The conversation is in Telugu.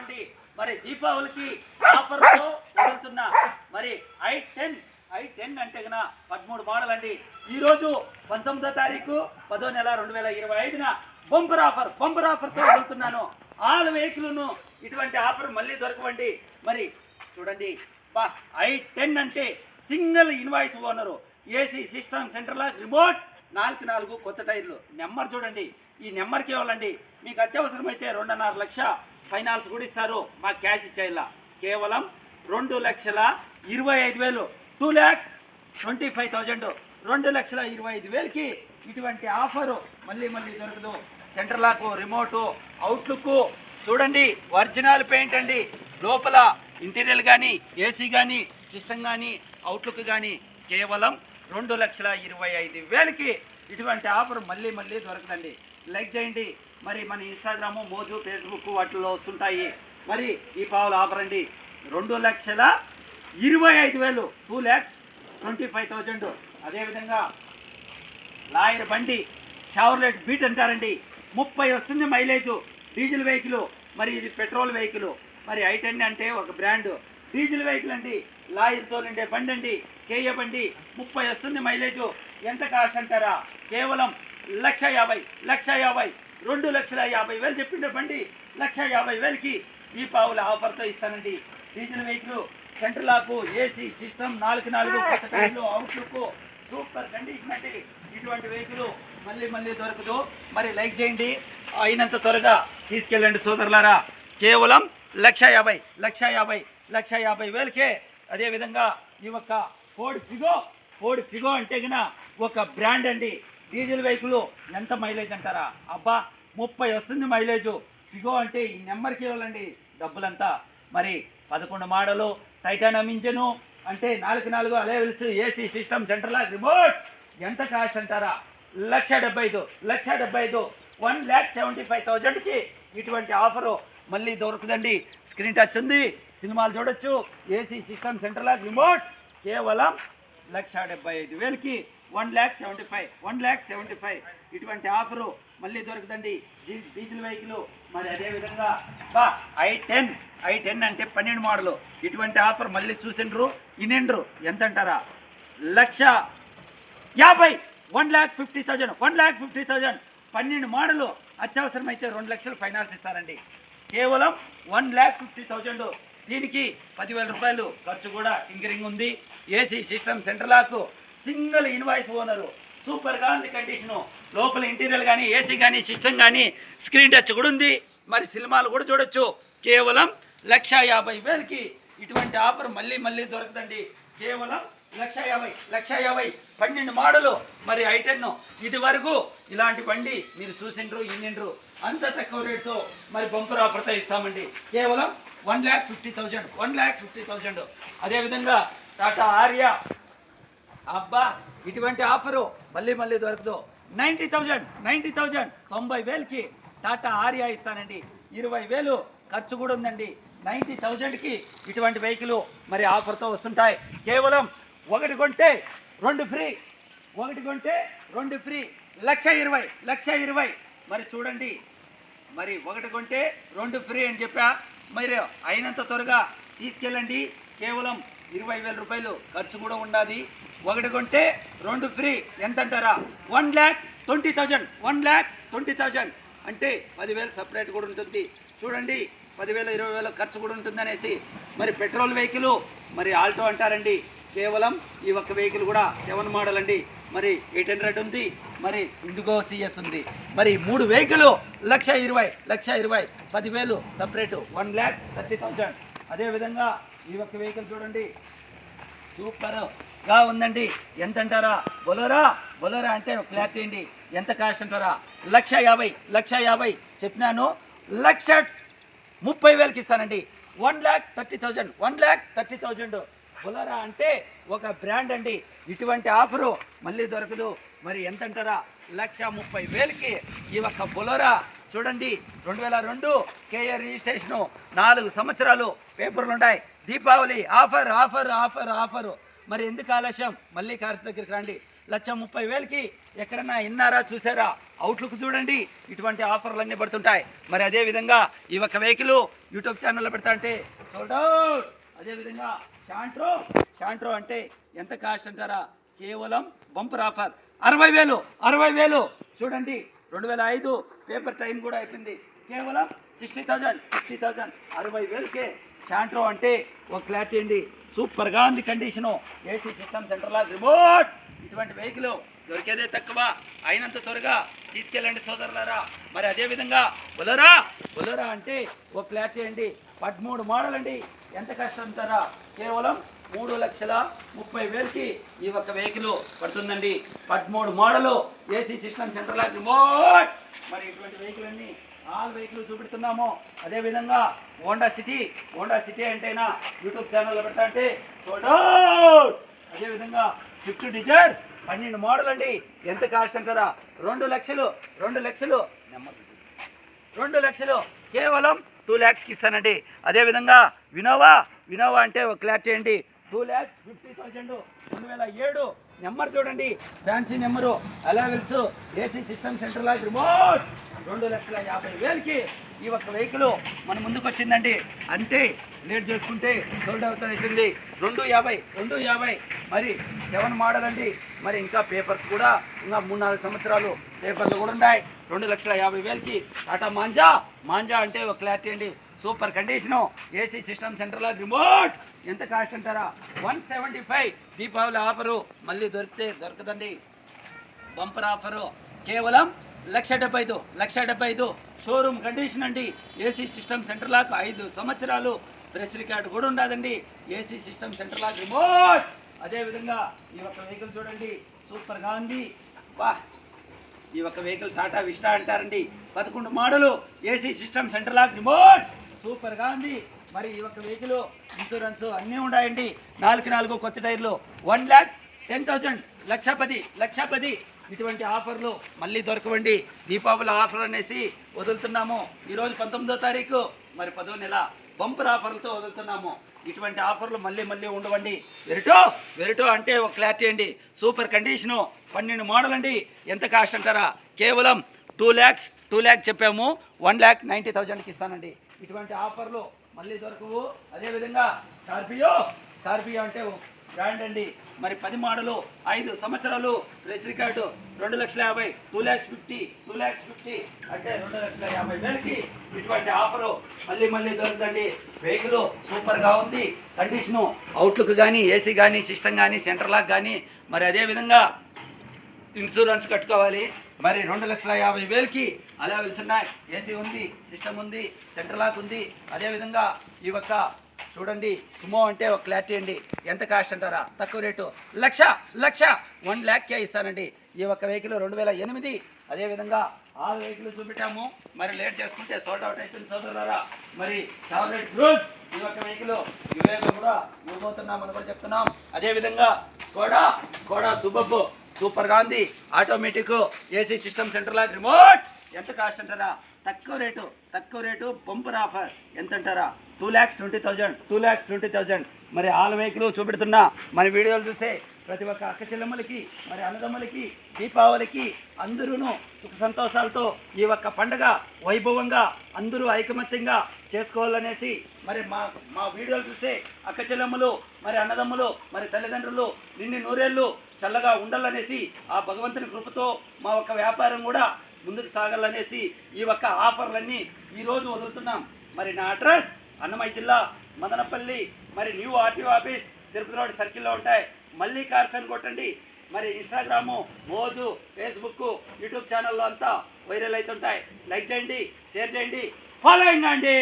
రోజు మరి దీపావళికి ఆఫర్తో వదులుతున్నా మరి ఐ టెన్ ఐ టెన్ అంటే గన పదమూడు మోడల్ అండి ఈరోజు పంతొమ్మిదో తారీఖు పదో నెల రెండు వేల ఇరవై ఐదున బొంపర్ ఆఫర్ బొంపర్ ఆఫర్తో వదులుతున్నాను ఆల్ వెహికల్ను ఇటువంటి ఆఫర్ మళ్ళీ దొరకవండి. మరి చూడండి బా ఐ టెన్ అంటే single invoice owner. AC system సెంటర్లో రిమోట్ నాలుగు నాలుగు కొత్త టైర్లు. నెంబర్ చూడండి ఈ నెంబర్కి ఇవ్వాలండి. మీకు అత్యవసరమైతే రెండున్నర లక్ష ఫైనాన్స్ కూడా ఇస్తారు. మాకు క్యాష్ ఇచ్చేలా కేవలం రెండు లక్షల ఇరవై ఐదు వేలు. Two lakhs twenty five thousand. రెండు లక్షల ఇరవై ఐదు వేలకి ఇటువంటి ఆఫరు మళ్ళీ మళ్ళీ దొరకదు. సెంట్రలాకు రిమోటు అవుట్లుక్ చూడండి. ఒరిజినల్ పెయింట్ అండి. లోపల ఇంటీరియర్ కానీ ఏసీ కానీ సిస్టమ్ కానీ అవుట్లుక్ కానీ కేవలం రెండు లక్షల ఇరవై ఐదు వేలకి ఇటువంటి ఆఫర్ మళ్ళీ మళ్ళీ దొరకదండి. లైక్ చేయండి. మరి మన ఇన్స్టాగ్రాము మోజు ఫేస్బుక్ వాటిలో వస్తుంటాయి. మరి ఈ పావులు ఆఫర్ అండి రెండు లక్షల ఇరవై ఐదు వేలు. Two lakhs twenty five thousand. అదేవిధంగా లాయర్ బండి షవర్లెట్ బీట్ అంటారండి. ముప్పై వస్తుంది మైలేజ్. డీజిల్ వెహికల్ మరి ఇది పెట్రోల్ వెహికల్. మరి ఐటెన్ అంటే ఒక బ్రాండ్. డీజిల్ వెహికల్ అండి. లాయర్తో నిండే బండి అండి కేయ బండి ముప్పై వస్తుంది మైలేజ్. ఎంత కాస్ట్ అంటారా? కేవలం లక్ష యాభై లక్ష యాభై రెండు లక్షల యాభై వేలు చెప్పిండే బండి. లక్ష యాభై వేలకి ఈ పావుల ఆఫర్తో ఇస్తానండి. Diesel vehicle centre lock AC system నాలుగు నాలుగు కొత్త అవుట్లుక్ సూపర్ కండిషన్ అండి. ఇటువంటి వెహికల్ మళ్ళీ మళ్ళీ దొరకదు మరి లైక్ చేయండి. అయినంత త్వరగా తీసుకెళ్ళండి సోదరులారా. కేవలం లక్ష యాభై లక్ష యాభై లక్ష యాభై వేలకే అదేవిధంగా ఈ యొక్క ఫోర్డ్ ఫిగో ఫోర్డ్ ఫిగో అంటే గిన ఒక బ్రాండ్ అండి. డీజిల్ వెహికల్ ఎంత మైలేజ్ అంటారా? అబ్బా ముప్పై వస్తుంది మైలేజు. ఫిగో అంటే ఈ నెంబర్కి ఇవ్వాలండి డబ్బులంతా. మరి పదకొండు మోడలు టైటానమ్ ఇంజను అంటే నాలుగు నాలుగు alloy wheels AC system central remote. ఎంత కాస్ట్ అంటారా? లక్ష డెబ్బై ఐదు లక్ష డెబ్బై ఐదు. వన్ ల్యాక్ సెవెంటీ ఫైవ్ థౌజండ్కి ఇటువంటి ఆఫరు మళ్ళీ దొరుకుదండి స్క్రీన్ టచ్ ఉంది సినిమాలు చూడొచ్చు. ఏసీ సిస్టమ్ సెంట్రల్ రిమోట్ కేవలం లక్ష డెబ్బై ఐదు వేలకి one lakh seventy five one lakh seventy five. ఇటువంటి ఆఫరు మళ్ళీ దొరుకుతుంది డీజిల్ వెహికల్ మరి అదేవిధంగా బా ఐ టెన్ ఐ టెన్ అంటే పన్నెండు మోడలు. ఇటువంటి ఆఫర్ మళ్ళీ చూసిండ్రు ఇనిండ్రు ఎంత అంటారా లక్ష యాభై one lakh fifty thousand one lakh fifty thousand. పన్నెండు మోడలు అత్యవసరమైతే రెండు లక్షలు ఫైనాన్స్ ఇస్తారండి. కేవలం వన్ ల్యాక్ ఫిఫ్టీ థౌజండ్. దీనికి పదివేల రూపాయలు ఖర్చు కూడా టింకరింగ్ ఉంది. AC system centre lock single invoice owner. సూపర్గా ఉంది కండిషను. లోపల ఇంటీరియర్ కానీ ఏసీ కానీ సిస్టమ్ కానీ స్క్రీన్ టచ్ కూడా ఉంది. మరి సినిమాలు కూడా చూడొచ్చు. కేవలం లక్ష యాభై వేలకి ఇటువంటి ఆఫర్ మళ్ళీ మళ్ళీ దొరకదండి. కేవలం లక్ష యాభై లక్ష యాభై పన్నెండు మోడలు. మరి ఐటెన్ ఇది వరకు ఇలాంటి బండి మీరు చూసిండ్రు ఇన్నిండ్రు అంత తక్కువ రేటుతో మరి బంపర్ ఆఫర్తో ఇస్తామండి. కేవలం one lakh fifty thousand one lakh fifty thousand. అదేవిధంగా టాటా ఆర్యా అబ్బా ఇటువంటి ఆఫరు మళ్ళీ మళ్ళీ దొరకదు. నైంటీ థౌజండ్ నైంటీ థౌజండ్ తొంభై వేలకి టాటా ఆర్యా ఇస్తానండి. ఇరవై వేలు ఖర్చు కూడా ఉందండి. నైంటీ థౌజండ్కి ఇటువంటి వెహికల్ మరి ఆఫర్తో వస్తుంటాయి. కేవలం ఒకటి కొంటే రెండు ఫ్రీ. ఒకటి కొంటే రెండు ఫ్రీ. లక్ష ఇరవై లక్ష ఇరవై. మరి చూడండి మరి ఒకటి కొంటే రెండు ఫ్రీ అని చెప్పా. మరి అయినంత త్వరగా తీసుకెళ్ళండి. కేవలం ఇరవై వేల రూపాయలు ఖర్చు కూడా ఉండాలి ఒకటి కొంటే రెండు ఫ్రీ. ఎంత అంటారా one lakh twenty thousand. One lakh twenty thousand. అంటే పదివేలు సపరేట్ కూడా ఉంటుంది. చూడండి పదివేల ఇరవై వేల ఖర్చు కూడా ఉంటుందనేసి. మరి పెట్రోల్ వెహికల్ మరి ఆల్టో అంటారండి. కేవలం ఈ ఒక్క వెహికల్ కూడా సెవెన్ మోడల్ అండి. మరి ఎయిట్ హండ్రెడ్ ఉంది. మరి ఇండిగో సిఎస్ ఉంది. మరి మూడు వెహికల్ లక్ష ఇరవై లక్ష ఇరవై. పదివేలు separate. One lakh thirty thousand. అదేవిధంగా ఈ ఒక్క వెహికల్ చూడండి. సూపర్. గా ఉందండి. ఎంత అంటారా బొలరా? బొలరా అంటే క్లారిటీ అండి. ఎంత కాస్ట్ అంటారా? లక్ష యాభై లక్ష యాభై చెప్పినాను. లక్ష ముప్పై వేలకి ఇస్తానండి. One lakh thirty thousand one lakh thirty thousand. Bolero అంటే ఒక బ్రాండ్ అండి. ఇటువంటి ఆఫరు మళ్ళీ దొరకదు. మరి ఎంత అంటారా లక్ష ముప్పై వేలకి ఈ ఒక్క బొలరా చూడండి. రెండు వేల రెండు కేఏ రిజిస్ట్రేషను నాలుగు సంవత్సరాలు పేపర్లు ఉన్నాయి Deepavali offer offer offer offer. మరి ఎందుకు ఆలస్యం? మళ్ళీ కార్స్ దగ్గరికి రండి. లక్ష ముప్పై వేలకి ఎక్కడన్నా విన్నారా చూసారా? అవుట్లుక్ చూడండి. ఇటువంటి ఆఫర్లు అన్నీ పడుతుంటాయి. మరి అదే విధంగా ఈ ఒక్క వెహికల్ యూట్యూబ్ ఛానల్లో పెడతా అంటే సోల్డ్ అవుట్ అదేవిధంగా షాంట్రో షాంట్రో అంటే ఎంత కాస్ట్ అంటారా? కేవలం బంపర్ ఆఫర్. అరవై వేలు అరవై వేలు. చూడండి రెండు వేల ఐదు పేపర్ టైం కూడా అయిపోయింది. కేవలం సిక్స్టీ థౌజండ్ సిక్స్టీ థౌజండ్ అరవై వేలకే శాంట్రో అంటే ఒక క్లారిటీ అండి. సూపర్గా ఉంది condition. AC system centre remote. ఇటువంటి వెహికల్ దొరికేదే తక్కువ. అయినంత త్వరగా తీసుకెళ్ళండి సోదరులారా. మరి అదేవిధంగా బొలరా? బొలరా అంటే ఒక క్లారిటీ అండి. పదమూడు మోడల్ అండి. ఎంత కష్టం ధర కేవలం మూడు లక్షల ముప్పై వేలకి ఈ ఒక్క వెహికల్ పడుతుందండి. పదమూడు model AC system centre remote. మరి ఇటువంటి వెహికల్ అండి ఆల్ వెహికల్ చూపెడుతున్నాము అదేవిధంగా హోండా సిటీ. హోండా సిటీ అంటేనా యూట్యూబ్ ఛానల్లో పెడతా అంటే చూడండి అదేవిధంగా స్విఫ్ట్ డిజైర్ పన్నెండు మోడల్ అండి. ఎంత కాస్ట్ అంటారా? రెండు లక్షలు రెండు లక్షలు. నెమ్మది రెండు లక్షలు కేవలం టూ ల్యాక్స్కి ఇస్తానండి. అదేవిధంగా వినోవా వినోవా అంటే ఒక క్లారిటీ అండి టూ ల్యాక్స్ ఫిఫ్టీ థౌజండ్ రెండు వేల ఏడు. నెంబర్ చూడండి. Fancy number alloy wheels AC system centre లాగా రిమోట్. రెండు లక్షల యాభై వేలకి ఈ ఒక్క వెహికల్ మన ముందుకు వచ్చిందండి. అంటే లేట్ చేసుకుంటే సోల్డ్ అవుట్ అవుతుంది. రెండు యాభై రెండు యాభై. మరి సెవెన్ మోడల్ అండి. మరి ఇంకా పేపర్స్ కూడా ఇంకా మూడు నాలుగు సంవత్సరాలు పేపర్లు కూడా ఉన్నాయి. రెండు లక్షల యాభై వేలకి టాటా మాంజా. మాంజా అంటే ఒక క్లారిటీ అండి. సూపర్ కండిషను ఏసీ సిస్టమ్ సెంటర్లో రిమోట్. ఎంత కాస్ట్ అంటారా? One seventy five Deepavali offer. మళ్ళీ దొరికితే దొరకదండి. Bumper offer. కేవలం లక్ష డెబ్బై ఐదు లక్ష డెబ్బై ఐదు. షోరూమ్ కండిషన్ అండి. ఏసీ సిస్టమ్ సెంటర్ లాక్ ఐదు సంవత్సరాలు ప్రెస్ రికార్డు కూడా ఉండదండి. ఏసీ సిస్టమ్ సెంటర్లకు రిమోట్. అదేవిధంగా ఈ యొక్క వెహికల్ చూడండి. సూపర్గా ఉంది. వా ఈ యొక్క వెహికల్ టాటా విస్టా అంటారండి. పదకొండు మోడలు ఏసీ సిస్టమ్ సెంటర్లకు రిమోట్. సూపర్గా ఉంది. మరి ఈ ఒక్క వెహికల్ ఇన్సూరెన్స్ అన్నీ ఉన్నాయండి. నాలుగు నాలుగు కొత్త టైర్లు. వన్ ల్యాక్ టెన్ థౌజండ్ లక్ష పది లక్ష పది ఇటువంటి ఆఫర్లు మళ్ళీ దొరకవండి. దీపావళి ఆఫర్ అనేసి వదులుతున్నాము. ఈరోజు పంతొమ్మిదో తారీఖు. మరి పదో నెల బంపర్ ఆఫర్లతో వదులుతున్నాము. ఇటువంటి ఆఫర్లు మళ్ళీ మళ్ళీ ఉండవండి. వెరిటో వెరిటో అంటే ఒక క్లారిటీ అండి. సూపర్ కండిషను పన్నెండు మోడల్ అండి. ఎంత కాస్ట్ అంటారా? కేవలం టూ ల్యాక్స్ టూ ల్యాక్స్ చెప్పాము. వన్ ల్యాక్ నైంటీ థౌజండ్కి ఇస్తానండి. ఇటువంటి ఆఫర్లు మళ్ళీ దొరకవు. అదేవిధంగా స్కార్పియో స్కార్పియో అంటే బ్రాండ్ అండి. మరి పది మోడలు ఐదు సంవత్సరాలు ప్రెస్ రికార్డు రెండు లక్షల యాభై two lakhs fifty two lakhs fifty అంటే రెండు లక్షల యాభై వేలకి ఇటువంటి ఆఫరు మళ్ళీ మళ్ళీ దొరుకుతుంది. వెహికల్ సూపర్గా ఉంది. కండిషను అవుట్లుక్ కానీ ఏసీ కానీ సిస్టమ్ కానీ సెంటర్ లాక్ కానీ మరి అదేవిధంగా ఇన్సూరెన్స్ కట్టుకోవాలి. మరి రెండు లక్షల యాభై వేలకి అలా వెళ్తున్నాయి. ఏసీ ఉంది సిస్టమ్ ఉంది సెంటర్ లాక్ ఉంది. అదేవిధంగా ఈ ఒక్క చూడండి సుమో అంటే ఒక క్లారిటీ అండి. ఎంత కాస్ట్ అంటారా? తక్కువ రేటు. లక్ష లక్ష. వన్ ల్యాక్కే ఇస్తానండి. ఈ ఒక్క వెహికల్ రెండు వేల ఎనిమిది అదేవిధంగా ఆరు వెహికల్ చూపెట్టాము. మరి లేట్ చేసుకుంటే సోల్డ్ అవుట్ అవుతుంది సోదరులారా. మరి సెవెన్ క్రూజ్ ఈ ఒక్క వెహికల్ వివేకం కూడా ఇవ్వబోతున్నాం అని కూడా చెప్తున్నాం. అదేవిధంగా కోడా స్కోడా సుబ్బబ్బు సూపర్గా ఉంది. ఆటోమేటిక్ ఏసీ సిస్టమ్ సెంటర్ లాగా రిమోట్. ఎంత కాస్ట్ అంటారా? తక్కువ రేటు తక్కువ రేటు బంపర్ ఆఫర్. ఎంత అంటారా? Two lakhs twenty thousand two lakhs twenty thousand. మరి ఆల్ వెహికల్ చూపెడుతున్నా మన వీడియోలు చూస్తే ప్రతి ఒక్క అక్క చెల్లెమ్మలకి మరి అన్నదమ్ములకి దీపావళికి అందరూ సుఖ సంతోషాలతో ఈ ఒక్క పండగ వైభవంగా అందరూ ఐకమత్యంగా చేసుకోవాలనేసి మరి మా మా వీడియోలు చూస్తే అక్క చెల్లెమ్మలు మరి అన్నదమ్ములు మరి తల్లిదండ్రులు నిండి నూరేళ్ళు చల్లగా ఉండాలనేసి ఆ భగవంతుని కృపతో మా ఒక్క వ్యాపారం కూడా ముందుకు సాగాలనేసి ఈ ఒక్క ఆఫర్లన్నీ ఈరోజు వదులుతున్నాం. మరి నా అడ్రస్ అన్నమయ్య జిల్లా మదనపల్లి మరి new RTO office Tirupati road సర్కిల్లో ఉంటాయి. మళ్ళీ కార్స్ అని కొట్టండి. మరి ఇన్స్టాగ్రాము మోజు ఫేస్బుక్ యూట్యూబ్ ఛానల్లో అంతా వైరల్ అవుతుంటాయి. లైక్ చేయండి షేర్ చేయండి ఫాలో అయ్యండి.